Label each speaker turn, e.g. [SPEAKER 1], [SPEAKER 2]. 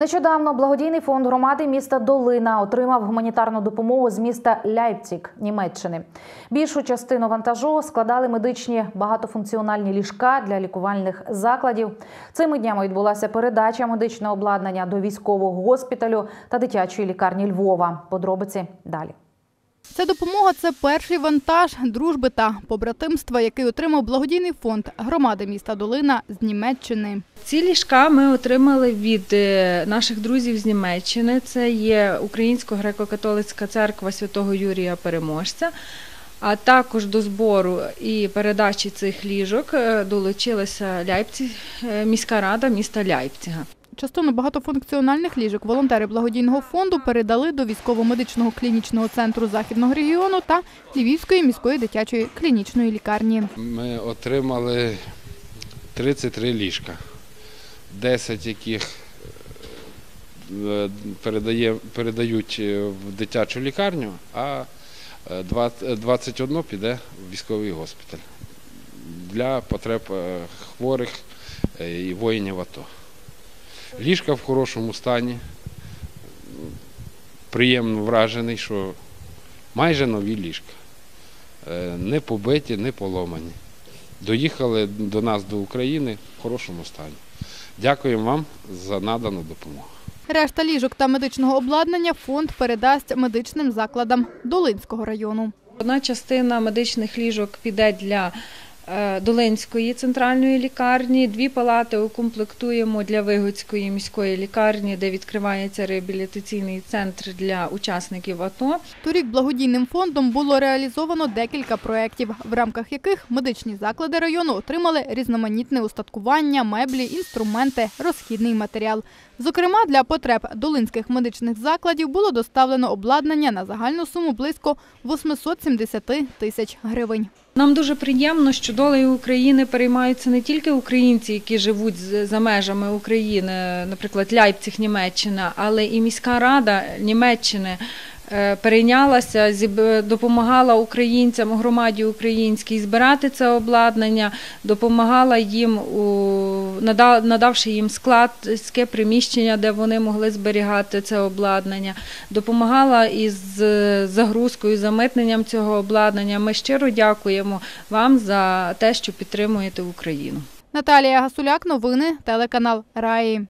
[SPEAKER 1] Нещодавно благодійний фонд громади міста Долина отримав гуманітарну допомогу з міста Ляйпцік, Німеччини. Більшу частину вантажу складали медичні багатофункціональні ліжка для лікувальних закладів. Цими днями відбулася передача медичного обладнання до військового госпіталю та дитячої лікарні Львова. Подробиці далі.
[SPEAKER 2] Ця допомога це перший вантаж дружби та побратимства, який отримав благодійний фонд громади міста Долина з Німеччини.
[SPEAKER 3] Ці ліжка ми отримали від е, наших друзів з Німеччини. Це є Українсько-греко-католицька церква святого Юрія Переможця. А також до збору і передачі цих ліжок е, долучилася Ляйпці, е, міська рада міста Ляйпціга.
[SPEAKER 2] Частину багатофункціональних ліжок волонтери благодійного фонду передали до військово-медичного клінічного центру західного регіону та Львівської міської дитячої клінічної лікарні.
[SPEAKER 4] Ми отримали 33 ліжка, 10 яких е, передають е, в дитячу лікарню, а е, 20 21 піде в військовий госпіталь для потреб е, хворих е, і воїнів АТО. Ліжка в хорошому стані. Приємно вражений, що майже нові ліжка. Е, Не побиті, не поломані. Доїхали до нас до України в хорошому стані. Дякуємо вам за надану допомогу.
[SPEAKER 2] Решта ліжок та медичного обладнання фонд передасть медичним закладам Долинського району.
[SPEAKER 3] Одна частина медичних ліжок піде для Долинської центральної лікарні. Дві палати укомплектуємо для Вигодської міської лікарні, де відкривається реабілітаційний центр для учасників АТО.
[SPEAKER 2] Торік благодійним фондом було реалізовано декілька проєктів, в рамках яких медичні заклади району отримали різноманітне устаткування, меблі, інструменти, розхідний матеріал. Зокрема, для потреб долинських медичних закладів було доставлено обладнання на загальну суму близько 870 тисяч гривень.
[SPEAKER 3] Нам дуже приємно, що долею України переймаються не тільки українці, які живуть за межами України, наприклад, Ляйпциг, Німеччина, але і міська рада Німеччини перейнялася, зіб- допомагала українцям, громаді українській збирати це обладнання, допомагала їм, надавши їм складське приміщення, де вони могли зберігати це обладнання, допомагала із е, загрузкою, замитненням цього обладнання. Ми щиро дякуємо вам за те, що підтримуєте Україну.
[SPEAKER 2] Наталія Гасуляк, новини, телеканал Раї.